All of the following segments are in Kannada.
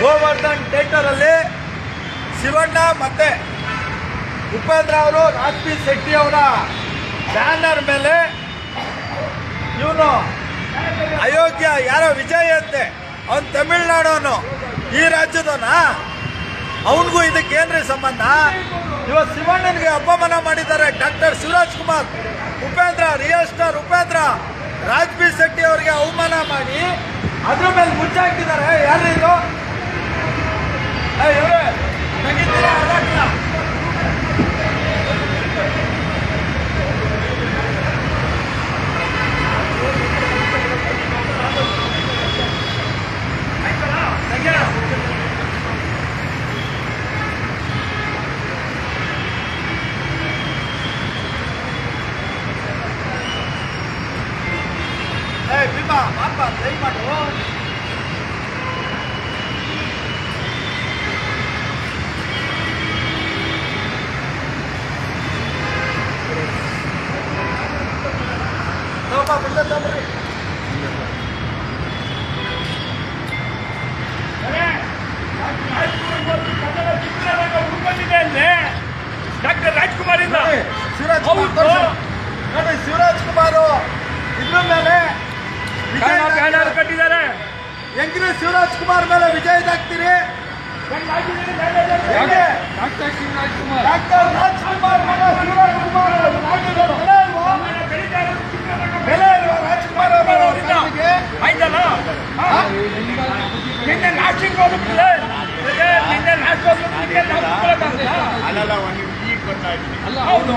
ಗೋವರ್ಧನ್ ಥಿಯೇಟರಲ್ಲಿ ಶಿವಣ್ಣ ಮತ್ತೆ ಉಪೇಂದ್ರ ಅವರು ರಾಜ್ಪಿ ಶೆಟ್ಟಿ ಅವರ ಬ್ಯಾನರ್ ಮೇಲೆ ಇವನು ಅಯೋಗ್ಯ ಯಾರೋ ವಿಜಯ ಅಂತೆ. ಅವನು ತಮಿಳ್ನಾಡವನು ಈ ರಾಜ್ಯದವನ? ಅವನಿಗೂ ಇದಕ್ಕೆ ಏನ್ರಿ ಸಂಬಂಧ? ಇವತ್ತು ಶಿವಣ್ಣನಿಗೆ ಅಪಮಾನ ಮಾಡಿದ್ದಾರೆ doctor Shivaraj Kumar, Upendra real star Upendra Raj B Shetty ಅವರಿಗೆ ಅವಮಾನ ಮಾಡಿ ಅದ್ರ ಮೇಲೆ ಮುಚ್ಚಾಕಿದ್ದಾರೆ. ಯಾರು ಇದು? はい、やめろ ಡಾಕ್ಟರ್ ರಾಜ್ಕುಮಾರ್ ಇಂದ ಶಿವರಾಜ್. ನೋಡಿ ಶಿವರಾಜ್ ಕುಮಾರ್ ಇದ್ರ ಮೇಲೆ ಬ್ಯಾನರ್. ಕಟ್ಟಿದ್ದಾರೆ. ಹೆಂಗ್ರಿ ಶಿವರಾಜ್ ಕುಮಾರ್ ಮೇಲೆ ವಿಜಯ್ ಹೆಂಗೆ? ಡಾಕ್ಟರ್ ಶಿವರಾಜ್ ಕುಮಾರ್. ಡಾಕ್ಟರ್ ರಾಜ್ಕುಮಾರ್ ಮೇಲೆ ಶಿವರಾಜ್ ಕುಮಾರ್ ಹಾಕಿದ್ದಾರೆ. ಬೆಲೆ ಇಲ್ವಾ? ಬೆಲೆ ಇಲ್ವಾ ರಾಜ್ಕುಮಾರ್ ಅವರ ಹೆಸರಿಗೆ? ಆಯ್ತಲ್ಲ ನಿನ್ನೆ ನಾಸ್ಟಿಂಗ್ ಹೋಗುತ್ತೆ ನಿನ್ನೆ ನಾಸ್ಟ್ ಹೋಗುತ್ತೆ ಅಲ್ಲ ಅವ್ರ ಮೇಲೆ ಹಾಕ್ಬೋದಾ ಬೇಡ ಹಾಕ್ಬೋದಾ ಶಿವರಾಜ್ ಕುಮಾರ್ ಅವ್ರ ಮೇಲೆ ಹಾಕ್ಬೋದಾ? ಈಗಲೇ ತೆಗಿಬೇಕು. ಇವ್ನು ಯಾವನು ಇವ್ನು?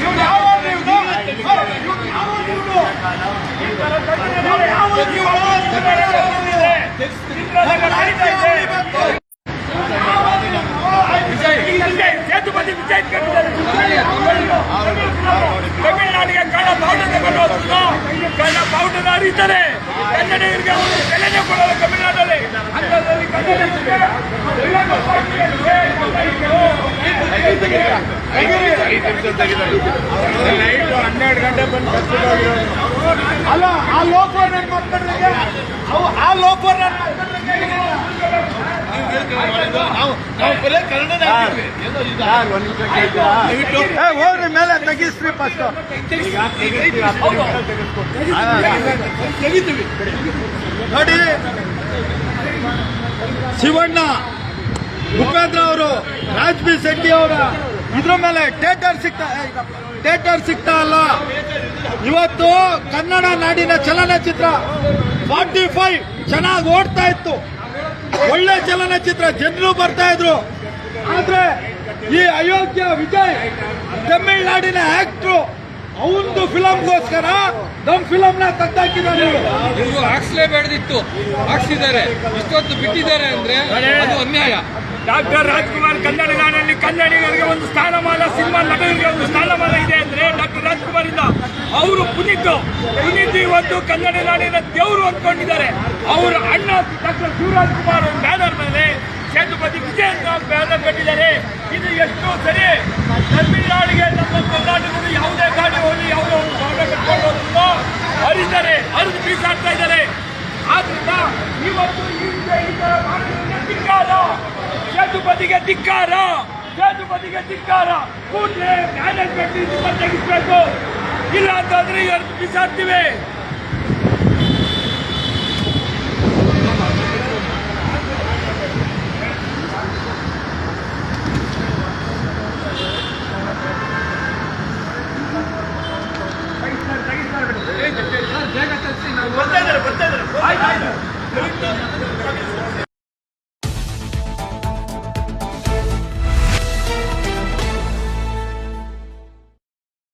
ಇವ್ನು ಯಾವನು ಇವ್ನು? ಇವ್ನು ಯಾವನು ಇವ್ನು? ಸೇತುಪತಿ ವಿಜಯ್ ಕಟ್ಟಿದ್ದಾರೆ ತಮಿಳುನಾಡಿಗೆ ಕಳ್ಳ ಬಾವುಟ ತಗೊಂಡು ಹೋಗ್ತಿದ್ರು ಕಳ್ಳ ಬಾವುಟನ ಹರಿತಾರೆ ಕನ್ನಡಿಗರಿಗೆ ಒಂದು ಬೆಲೆನೇ ಕೊಡಲ್ಲ ತಮಿಳುನಾಡಲ್ಲಿ. ಅಂಥದ್ರಲ್ಲಿ ಹನ್ನೆರಡು ಗಂಟೆ ಬಂದು ಅಲ್ಲ, ಆ ಲೋಪರ್ ನನ್ನ ಮಕ್ಕಳಿಗೆ ಆ ಲೋಪರ್ ನನ್ನ ಹೋಗ್ರಿ ಮೇಲೆ ತೆಗಿಸ್ರಿ ಫಸ್ಟ್ ನೋಡಿ ಶಿವಣ್ಣ ಉಪೇಂದ್ರ ಅವರು, ರಾಜ್ಬಿ ಶೆಟ್ಟಿ ಅವರ, ಇದ್ರ ಮೇಲೆ ಟೇಟರ್ ಸಿಗ್ತಾ ಥೇಟರ್ ಸಿಗ್ತಾ ಅಲ್ಲ ಇವತ್ತು ಕನ್ನಡ ನಾಡಿನ ಚಲನಚಿತ್ರ ಫಾರ್ಟಿ ಫೈವ್ ಚೆನ್ನಾಗಿ ಓಡ್ತಾ ಇತ್ತು. ಒಳ್ಳೆ ಚಲನಚಿತ್ರ ಜನರು ಬರ್ತಾ ಇದ್ರು. ಆದ್ರೆ ಈ ಅಯೋಗ್ಯ ವಿಜಯ್ ತಮಿಳ್ನಾಡಿನ ಆಕ್ಟ್ರು ಅವಂದು ಫಿಲಮ್ಗೋಸ್ಕರ ನಮ್ಮ ಫಿಲಂ ನ ತಂದಾಕಿದ್ದಾರೆ ಇವ್ರು. ಇವರು ಹಾಕ್ಸ್ಲೇಬೇಡದಿತ್ತು. ಹಾಕ್ಸಿದ್ದಾರೆ. ಇಷ್ಟೊತ್ತು ಬಿಟ್ಟಿದ್ದಾರೆ ಅಂದ್ರೆ ಅದು ಅನ್ಯಾಯ. ಡಾಕ್ಟರ್ ರಾಜ್ಕುಮಾರ್ ಕನ್ನಡ ನಾಡಲ್ಲಿ ಕನ್ನಡಿಗರಿಗೆ ಒಂದು ಸ್ಥಾನಮಾನ, ಸಿನಿಮಾ ನಟರಿಗೆ ಒಂದು ಸ್ಥಾನಮಾನ ಇದೆ ಅಂದ್ರೆ ಡಾಕ್ಟರ್ ರಾಜ್ಕುಮಾರ್ ಇಂದ ಅವರು ಪುನೀತ್ ಪುನೀತ್ ಇವತ್ತು ಕನ್ನಡ ನಾಡಿನ ದೇವರು ಅಂದ್ಕೊಂಡಿದ್ದಾರೆ. ಅವರ ಅಣ್ಣ ಡಾಕ್ಟರ್ ಶಿವರಾಜ್ ಕುಮಾರ್ ಬ್ಯಾನರ್ ಮೇಲೆ ಸೇತುಪತಿ ವಿಜಯ್ ಅಂತ ಬ್ಯಾನರ್ ಕಟ್ಟಿದ್ದಾರೆ. ಇದು ಎಷ್ಟು ಸರಿ ತಮಿಳುನಾಡಿಗೆ ನಮ್ಮ ಕರ್ನಾಟಕದ ಯಾವುದೇ ಗಾಡಿ ಹೋಗಿ ಯಾವುದೋ ಒಂದು ಭಾಗ ಕಟ್ಕೊಂಡು ಅರಿದ್ದಾರೆ ಅರಿದು ಬೀಸಾಡ್ತಾ ಇದ್ದಾರೆ. ಆದ್ರಿಂದ ಇವತ್ತು ಈ ತರ ಮಾಡಿದ್ರೆ ಸೇತುಪತಿಗೆ ಧಿಕ್ಕಾರ ಸೇತುಪತಿಗೆ ಧಿಕ್ಕಾರ. ಕೂಡಲೇ ಮ್ಯಾನೇಜ್ಮೆಂಟ್ ತೆಗಿಸ್ಬೇಕು. ಇಲ್ಲ ಅಂತಂದ್ರೆ ಇವತ್ತು ಬಿಸಾಡ್ತೀವಿ ಬರ್ತಾ ಇದ್ದಾರೆ ಬರ್ತಾ ಇದ್ದಾರೆ.